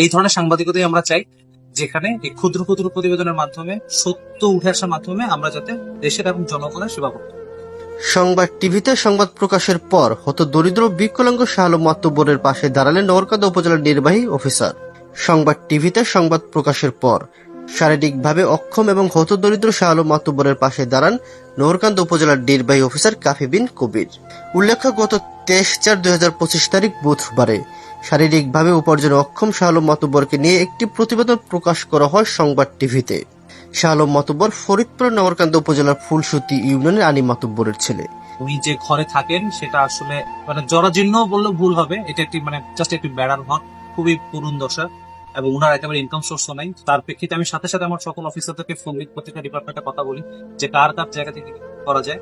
এই ধরনের সাংবাদিকতাই আমরা চাই, যেখানে এই ক্ষুদ্র ক্ষুদ্র প্রতিবেদনের মাধ্যমে, সত্য উঠে আসার মাধ্যমে আমরা যাতে দেশের এবং জনগণের সেবা করতে সংবাদ টিভিতে সংবাদ প্রকাশের পর হত দরিদ্র বিকলাঙ্গ শাহ মাতব্বরের পাশে দাঁড়ালেন নগরকান্দা উপজেলার নির্বাহী অফিসার। সংবাদ টিভিতে সংবাদ প্রকাশের পর শারীরিকভাবে অক্ষম এবং হতদরিদ্র শাহ আলম মাতুব্বরের পাশে দাঁড়ান নহরকান্দা উপজেলার নির্বাহী অফিসার কাফি বিন কবির। উল্লেখ্য, গত তেইশ চার দুই তারিখ বুধবারে শারীরিকভাবে উপার্জনে অক্ষম শাহ আলম নিয়ে একটি প্রতিবেদন প্রকাশ করা হয় সংবাদ টিভিতে। শাহ মাতুব্বর ফরিদপুর নগরকান্দা উপজেলার ফুলসুতি ইউনিয়নের আনী মাতুব্বরের ছেলে। উনি যে ঘরে থাকেন, সেটা আসলে মানে জরাজীর্ণ বললে ভুল হবে। এটা একটি মানে জাস্ট একটি বেড়ার ঘর, খুবই করুণ দশা। এবং ওনার একেবারে ইনকাম সোর্সও নাই। তার প্রেক্ষিতে আমি সাথে সাথে আমার সকল অফিসারদেরকে ফোন প্রত্যেকটা ডিপার্টমেন্টে কথা বলি, যে কার কার জায়গা থেকে করা যায়।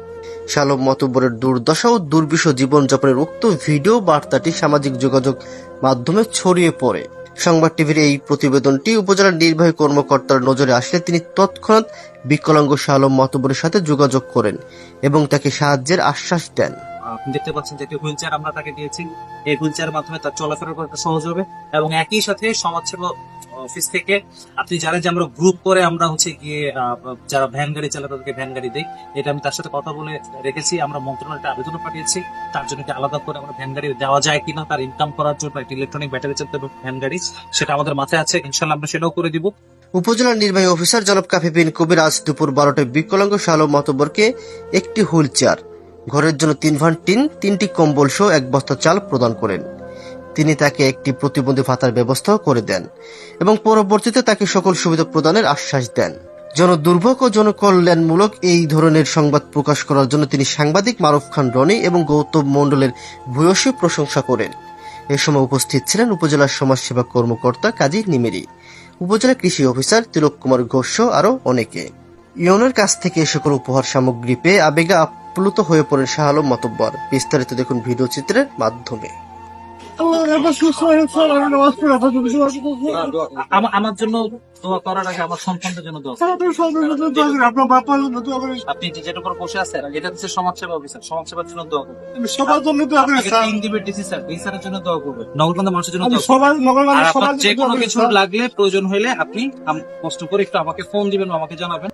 শালম মতব্বরের দুর্দশা ও দুর্বিষ জীবনযাপনের উক্ত ভিডিও বার্তাটি সামাজিক যোগাযোগ মাধ্যমে ছড়িয়ে পড়ে। সংবাদ টিভির এই প্রতিবেদনটি উপজেলার নির্বাহী কর্মকর্তার নজরে আসলে তিনি তৎক্ষণাৎ বিকলাঙ্গ শালম মতব্বরের সাথে যোগাযোগ করেন এবং তাকে সাহায্যের আশ্বাস দেন। দেখতে পাচ্ছেন যে হুইল চেয়ার আমরা তাকে দিয়েছি। এই হুইল চেয়ারের মাধ্যমে তার চলাফেরা করতে সহজ হবে এবং একই সাথে সমাজসেবা অফিস থেকে আপনি জানেন যে আমরা গ্রুপ করে আমরা হচ্ছে গিয়ে যারা ভ্যান গাড়ি চালায় তাদেরকে ভ্যান গাড়ি দিই। এটা আমি তার সাথে কথা বলে রেখেছি। আমরা মন্ত্রণালয়টা আবেদনও পাঠিয়েছি। তার জন্য একটা আলাদা করে আমরা ভ্যান গাড়ি দেওয়া যায় কিনা, তার ইনকাম করার জন্য একটা ইলেকট্রনিক ব্যাটারি চালিত ভ্যান গাড়ি, সেটা আমাদের মাথায় আছে। ইনশাল্লাহ আমরা সেটাও করে দিব। উপজেলা নির্বাহী অফিসার জনাব কাফি বিন কবির আজ দুপুর বারোটায় বিকলাঙ্গ শালম মতবরকে একটি হুইল চেয়ার ঘরের জন্য তিন ভান টিন, তিনটি কম্বল সহ এক বস্তা চাল প্রদান করেন। তিনি তাকে একটি প্রতিবন্ধী ভাতার ব্যবস্থাও করে দেন এবং পরবর্তীতে তাকে সকল সুবিধা প্রদানের আশ্বাস দেন। জনদুর্ভোগ ও জনকল্যাণমূলক এই ধরনের সংবাদ প্রকাশ করার জন্য তিনি সাংবাদিক মারুফ খান রনি এবং গৌতম মণ্ডলের ভূয়সী প্রশংসা করেন। এ সময় উপস্থিত ছিলেন উপজেলার সমাজসেবা কর্মকর্তা কাজী নিমেরি, উপজেলা কৃষি অফিসার তিলক কুমার ঘোষ আরও অনেকে। ইয়নের কাছ থেকে সকল উপহার সামগ্রী পেয়ে আবেগে আপ্লুত হয়ে পড়েন শাহ আলম মতব্বর। বিস্তারিত দেখুন ভিডিও চিত্রের মাধ্যমে। আমার জন্য দোয়া করার আগে আমার সন্তানদের জন্য দোয়া আপনার বাপার জন্য তো আমি আপনি যেটার উপর বসে আছেন এটা হচ্ছে সমাজসেবা অফিসার। সমাজসেবার জন্য দোয়া করবেন। সবার জন্য ডিসি স্যার। স্যারের জন্য দোয়া করবেন। নগরকান্দা মানুষের জন্য দোয়া সবার সবার যে কোনো কিছু লাগলে প্রয়োজন হইলে আপনি কষ্ট করে একটু আমাকে ফোন দিবেন আমাকে জানাবেন।